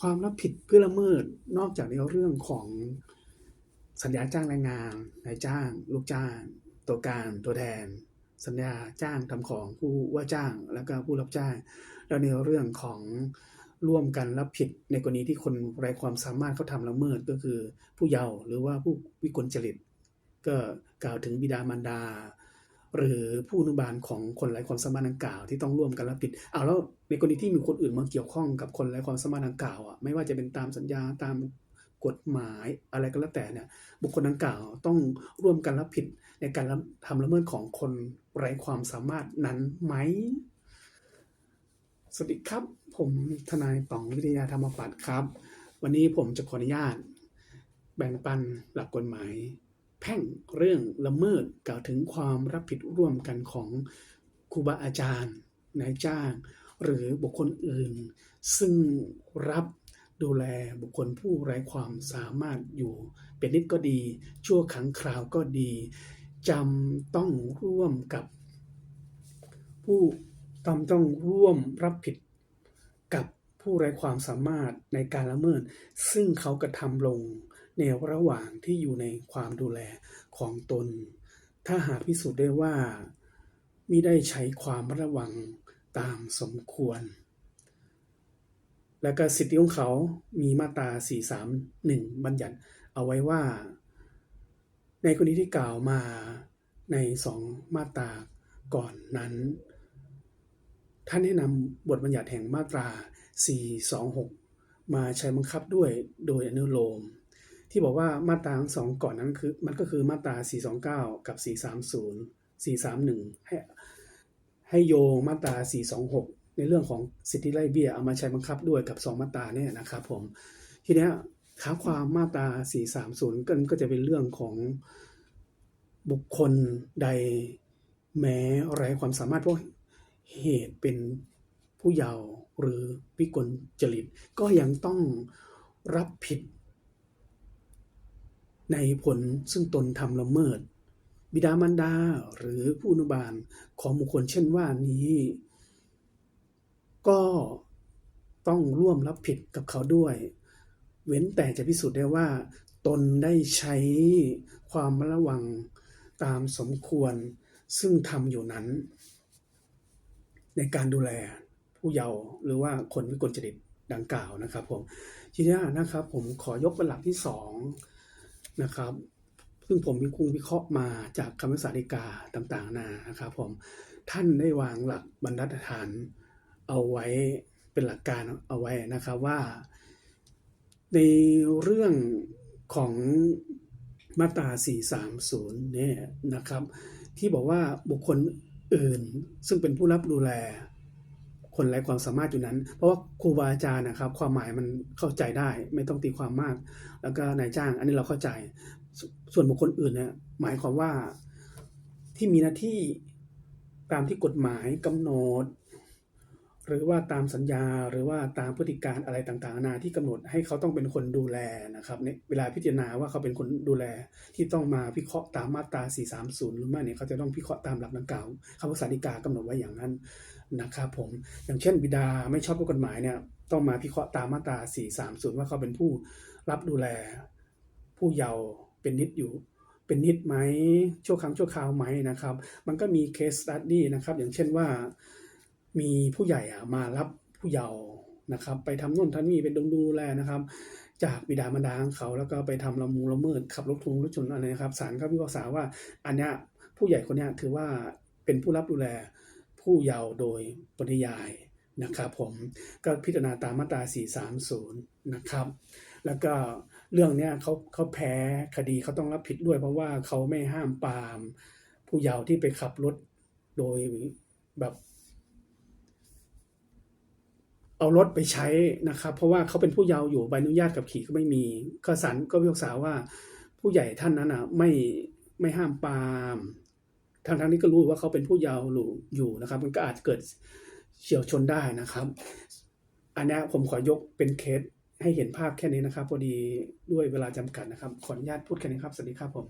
ความรับผิดเพื่อละเมิดนอกจากในเรื่องของสัญญาจ้างแรงงานนายจ้าง ลูกจ้าง ตัวการตัวแทน สัญญาจ้างทำของผู้ว่าจ้างแล้วก็ผู้รับจ้าง แล้วในเรื่องของร่วมกันรับผิดในกรณีที่คนไร้ความสามารถเขาทำละเมิดก็คือผู้เยาว์หรือว่าผู้วิกลจริต ก็กล่าวถึงบิดามารดา หรือผู้อนุบาลของคนไร้ความสามารถดังกล่าวที่ต้องร่วมกันรับผิดเอาแล้วในกรณีที่มีคนอื่นมาเกี่ยวข้องกับคนไร้ความสามารถดังกล่าวอะไม่ว่าจะเป็นตามสัญญาตามกฎหมายอะไรก็แล้วแต่เนี่ยบุคคลดังกล่าวต้องร่วมกันรับผิดในการทำละเมิดของคนไร้ความสามารถนั้นไหมสวัสดีครับ ผมทนายป๋องวิทยาธรรมปัตย์ครับ วันนี้ผมจะขออนุญาต แบ่งปันหลักกฎหมาย แพ่งเรื่องละเมิดกล่าวถึงความรับผิดร่วมกันของครูบาอาจารย์นายจ้าง หรือบุคคลอื่น ซึ่งรับดูแลบุคคลผู้ไร้ความสามารถอยู่ เป็นนิดก็ดี ชั่วขังคราวก็ดีจำต้องร่วมกับ ผู้จำต้องร่วมรับผิดกับผู้ไร้ความสามารถในการละเมิด ซึ่งเขากระทำลง ในระหว่างที่อยู่ในความดูแลของตน ถ้าหากพิสูจน์ได้ว่ามิได้ใช้ความระวังตามสมควร และก็สิทธิของเขามีมาตรา 431 บัญญัติเอาไว้ว่า ในกรณีที่กล่าวมาในสองมาตราก่อนนั้น ท่านได้นำบทบัญญัติแห่งมาตรา 426 มาใช้บังคับด้วยโดยอนุโลม ที่บอกว่ามาตราทั้งสองก่อนนั้นคือ มันก็คือมาตรา 429 กับ 430 431 ให้ให้โยงมาตรา 426 ในเรื่องของสิทธิไล่เบี้ยเอามาใช้บังคับด้วยกับ 2 มาตราเนี่ยนะครับผมทีเนี้ยขาความมาตรา 430ก็ก็จะเป็นเรื่องของบุคคลใดแม้ไรความสามารถเพราะเหตุเป็นผู้เยาว์หรือวิกลจริต ก็ยังต้องรับผิด ในผลซึ่งตนทำละเมิด บิดามารดาหรือผู้อนุบาลของบุคคลเช่นว่านี้ ก็ต้องร่วมรับผิดกับเขาด้วย เว้นแต่จะพิสูจน์ได้ว่า ตนได้ใช้ความระวังตามสมควรซึ่งทำอยู่นั้น ในการดูแลผู้เยาว์หรือว่าคนวิกลจริตดังกล่าวนะครับผมทีนี้นะครับผมขอยกเป็นหลักที่สอง นะครับ ซึ่งผมมีคุงวิเคราะห์มาจากคำวิสาริกาต่างๆนานะครับผมท่านได้วางหลักบรรทัดฐานเอาไว้เป็นหลักการเอาไว้นะครับว่า ในเรื่องของมาตรา 430 เนี่ยนะครับ ที่บอกว่าบุคคลอื่นซึ่งเป็นผู้รับดูแล คนไร้ความสามารถอยู่นั้น เพราะว่าครูบาอาจารย์นะครับ ความหมายมันเข้าใจได้ ไม่ต้องตีความมาก แล้วก็นายจ้าง อันนี้เราเข้าใจ ส่วนบุคคลอื่นเนี่ยหมายความว่าที่มีหน้าที่ตามที่กฎหมายกำหนด หรือว่าตามสัญญาหรือว่าตามพฤติการอะไรต่างๆนาที่กำหนดให้เขาต้องเป็นคนดูแลนะครับในเวลาพิจารณาว่าเขาเป็นคนดูแล ที่ต้องมาพิเคราะห์ตามมาตรา 430 หรือไม่เนี่ยเขาจะต้องพิเคราะห์ตามหลักดังกล่าวคำพิสาริกากำหนดไว้อย่างนั้นนะครับผมอย่างเช่นบิดาไม่ชอบด้วยกฎหมายเนี่ยต้องมาพิเคราะห์ตามมาตรา 430 ว่าเขาเป็นผู้รับดูแล ผู้เยาว์เป็นนิดอยู่เป็นนิดไหมชั่วครั้งชั่วคราวไหมนะครับ มันก็มีเคสสตัดดี้นะครับอย่างเช่นว่า มีผู้ใหญ่อะมารับผู้เยาว์นะครับ ไปทำนู่นทำนี่เป็นดงดูแลนะครับ จากบิดามารดาของเขาแล้วก็ไปทำละมูละเมิดขับรถทุงรถชนอะไรนะครับศาลก็พิพากษาว่าอันเนี้ยผู้ใหญ่คนเนี้ยถือว่าเป็นผู้รับดูแลผู้เยาว์โดยปริยายนะครับผมก็พิจารณาตามมาตรา 430 นะครับ แล้วก็เรื่องเนี้ยเขาเขาแพ้คดีเขาต้องรับผิดด้วย เพราะว่าเขาไม่ห้ามปาม ผู้เยาว์ที่ไปขับรถโดยแบบ เอารถไปใช้นะครับ เพราะว่าเขาเป็นผู้เยาว์อยู่ใบอนุญาตกับขี่ก็ไม่มีก็ศาลก็พิพากษาว่า ผู้ใหญ่ท่านนั้นอะไม่ไม่ห้ามปามทางทางนี้ก็รู้ว่าเขาเป็นผู้เยาว์อยู่นะครับ มันก็อาจเกิดเฉียวชนได้นะครับ อันนี้ผมขอยกเป็นเคสให้เห็นภาพแค่นี้นะครับ พอดีด้วยเวลาจำกัดนะครับ ขออนุญาตพูดแค่นี้ครับ สวัสดีครับผม